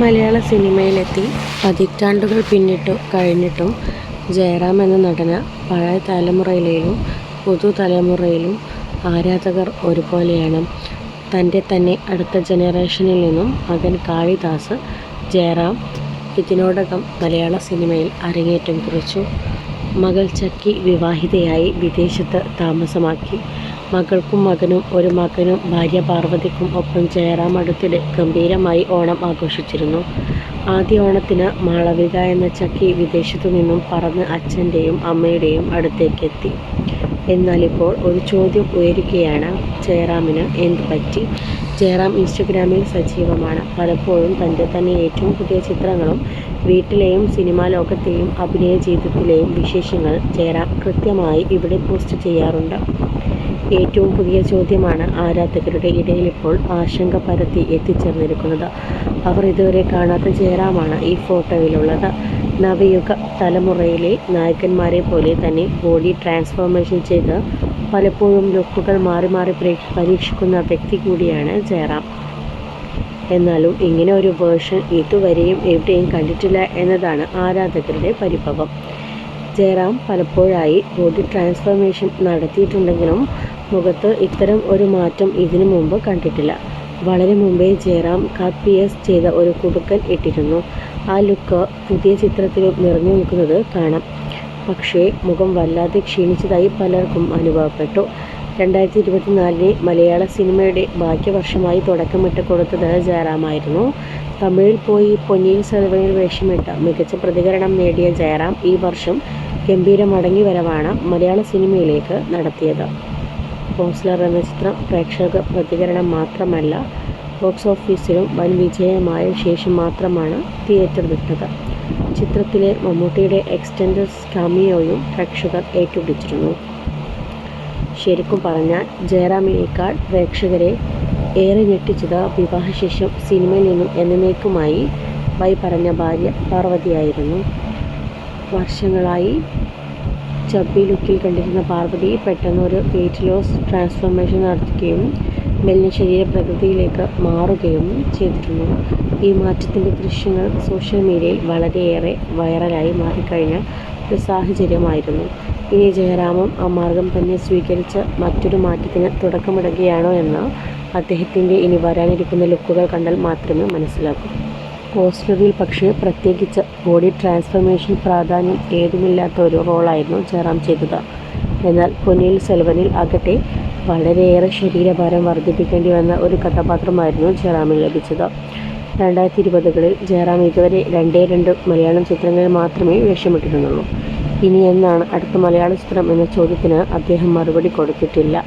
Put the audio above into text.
മലയാള സിനിമയിലെത്തി പതിറ്റാണ്ടുകൾ പിന്നിട്ടു കഴിഞ്ഞിട്ടും ജയറാം എന്ന നടന് പഴയ തലമുറയിലും പുതുതലമുറയിലും ആരാധകർ ഒരുപോലെയാണ്. തന്റെ തന്നെ അടുത്ത ജനറേഷനിൽ നിന്നും മകൻ കാളിദാസ് ജയറാം ഇതിനോടകം മലയാള സിനിമയിൽ അരങ്ങേറ്റം കുറിച്ചു. മകൾ ചക്കി വിവാഹിതയായി വിദേശത്ത് താമസമാക്കി. മകൾക്കും മകനും ഒരു മകനും ഭാര്യ പാർവതിക്കും ഒപ്പം ജയറാം അടുത്തിടെ ഗംഭീരമായി ഓണം ആഘോഷിച്ചിരുന്നു. ആദ്യ ഓണത്തിന് മാളവിക എന്ന ചക്കി വിദേശത്തു നിന്നും പറന്ന് അച്ഛന്റെയും അമ്മയുടെയും അടുത്തേക്കെത്തി. എന്നാലിപ്പോൾ ഒരു ചോദ്യം ഉയരുകയാണ് ജയറാമിന് എന്ത് പറ്റി? ജയറാം ഇൻസ്റ്റഗ്രാമിൽ സജീവമാണ്. പലപ്പോഴും തന്റെ തന്നെ ഏറ്റവും പുതിയ ചിത്രങ്ങളും വീട്ടിലെയും സിനിമാ ലോകത്തെയും അഭിനയ ജീവിതത്തിലെയും വിശേഷങ്ങൾ ജയറാം കൃത്യമായി ഇവിടെ പോസ്റ്റ് ചെയ്യാറുണ്ട്. ഏറ്റവും പുതിയ ചോദ്യമാണ് ആരാധകരുടെ ഇടയിലിപ്പോൾ ആശങ്ക പരത്തി എത്തിച്ചേർന്നിരിക്കുന്നത്. അവർ ഇതുവരെ കാണാത്ത ജയറാമാണ് ഈ ഫോട്ടോയിലുള്ളത്. നവയുഗ തലമുറയിലെ നായകന്മാരെ പോലെ തന്നെ ബോഡി ട്രാൻസ്ഫോർമേഷൻ ചെയ്ത് പലപ്പോഴും ലുക്കുകൾ മാറി മാറി പരീക്ഷിക്കുന്ന വ്യക്തി കൂടിയാണ് ജയറാം. എന്നാലും ഇങ്ങനെ ഒരു വേർഷൻ ഇതുവരെയും എവിടെയും കണ്ടിട്ടില്ല എന്നതാണ് ആരാധകരുടെ പരിഭവം. ജയറാം പലപ്പോഴായി ബോഡി ട്രാൻസ്ഫോർമേഷൻ നടത്തിയിട്ടുണ്ടെങ്കിലും മുഖത്ത് ഇത്തരം ഒരു മാറ്റം ഇതിനു മുമ്പ് കണ്ടിട്ടില്ല. വളരെ മുമ്പേ ജയറാം പിയേഴ്സ് ചെയ്ത ഒരു കുടുക്കൻ ഇട്ടിരുന്നു. ആ ലുക്ക് പുതിയ ചിത്രത്തിലും നിറഞ്ഞു നിൽക്കുന്നത് കാണാം. പക്ഷേ മുഖം വല്ലാതെ ക്ഷീണിച്ചതായി പലർക്കും അനുഭവപ്പെട്ടു. രണ്ടായിരത്തി ഇരുപത്തിനാലിന് മലയാള സിനിമയുടെ ഭാഗ്യവർഷമായി തുടക്കമിട്ട് കൊടുത്തത് ജയറാമായിരുന്നു. തമിഴിൽ പോയി പൊന്നിയിൻ സെൽവനിൽ വേഷമിട്ട മികച്ച പ്രതികരണം നേടിയ ജയറാം ഈ വർഷം ഗംഭീര മടങ്ങി വരവാണ് മലയാള സിനിമയിലേക്ക് നടത്തിയത്. ഹോസ്ലർ എന്ന ചിത്രം പ്രേക്ഷക പ്രതികരണം മാത്രമല്ല ബോക്സ് ഓഫീസിലും വൻ വിജയമായ ശേഷം മാത്രമാണ് തിയേറ്റർ വിട്ടത്. ചിത്രത്തിലെ മമ്മൂട്ടിയുടെ എക്സ്റ്റൻഡഡ് കാമിയോയും പ്രേക്ഷകർ ഏറ്റുപിടിച്ചിരുന്നു. ശരിക്കും പറഞ്ഞാൽ ജയറാമിനേക്കാൾ പ്രേക്ഷകരെ ഏറെ ഞെട്ടിച്ചത് വിവാഹശേഷം സിനിമയിൽ നിന്നും എന്നേക്കുമായി വൈ പറഞ്ഞ ഭാര്യ പാർവതിയായിരുന്നു. വർഷങ്ങളായി ചബ്ബി ലുക്കിൽ കണ്ടിരുന്ന പാർവതി പെട്ടെന്ന് ഒരു വെയ്റ്റ് ലോസ് ട്രാൻസ്ഫോർമേഷൻ നടത്തുകയും മെലിഞ്ഞ ശരീരപ്രകൃതിയിലേക്ക് മാറുകയും ചെയ്തിരുന്നു. ഈ മാറ്റത്തിന്റെ ദൃശ്യങ്ങൾ സോഷ്യൽ മീഡിയയിൽ വളരെയേറെ വൈറലായി മാറിക്കഴിഞ്ഞ ഒരു സാഹചര്യമായിരുന്നു. ഇനി ജയറാമും ആ മാർഗം തന്നെ സ്വീകരിച്ച് മറ്റൊരു മാറ്റത്തിന് തുടക്കമിടുകയാണോ എന്ന് അദ്ദേഹത്തിന്റെ ഇനി വരാനിരിക്കുന്ന ലുക്കുകൾ കണ്ടാൽ മാത്രമേ മനസ്സിലാക്കൂ പോസ്റ്ററിൽ പക്ഷേ പ്രത്യേകിച്ച് ബോഡി ട്രാൻസ്ഫർമേഷൻ പ്രാധാന്യം ഏതുമില്ലാത്ത ഒരു റോളായിരുന്നു ജയറാം ചെയ്തത്. എന്നാൽ പൊന്നിയിൽ സെൽവനിൽ ആകട്ടെ വളരെയേറെ ശരീരഭാരം വർദ്ധിപ്പിക്കേണ്ടി വന്ന ഒരു കഥാപാത്രമായിരുന്നു ജയറാമിന് ലഭിച്ചത്. രണ്ടായിരത്തി ഇരുപതുകളിൽ ജയറാം ഇതുവരെ രണ്ടേ രണ്ട് മലയാളം ചിത്രങ്ങളിൽ മാത്രമേ വേഷമിട്ടിരുന്നുള്ളൂ. ഇനി എന്നാണ് അടുത്ത മലയാള ചിത്രം എന്ന ചോദ്യത്തിന് അദ്ദേഹം മറുപടി കൊടുത്തിട്ടില്ല.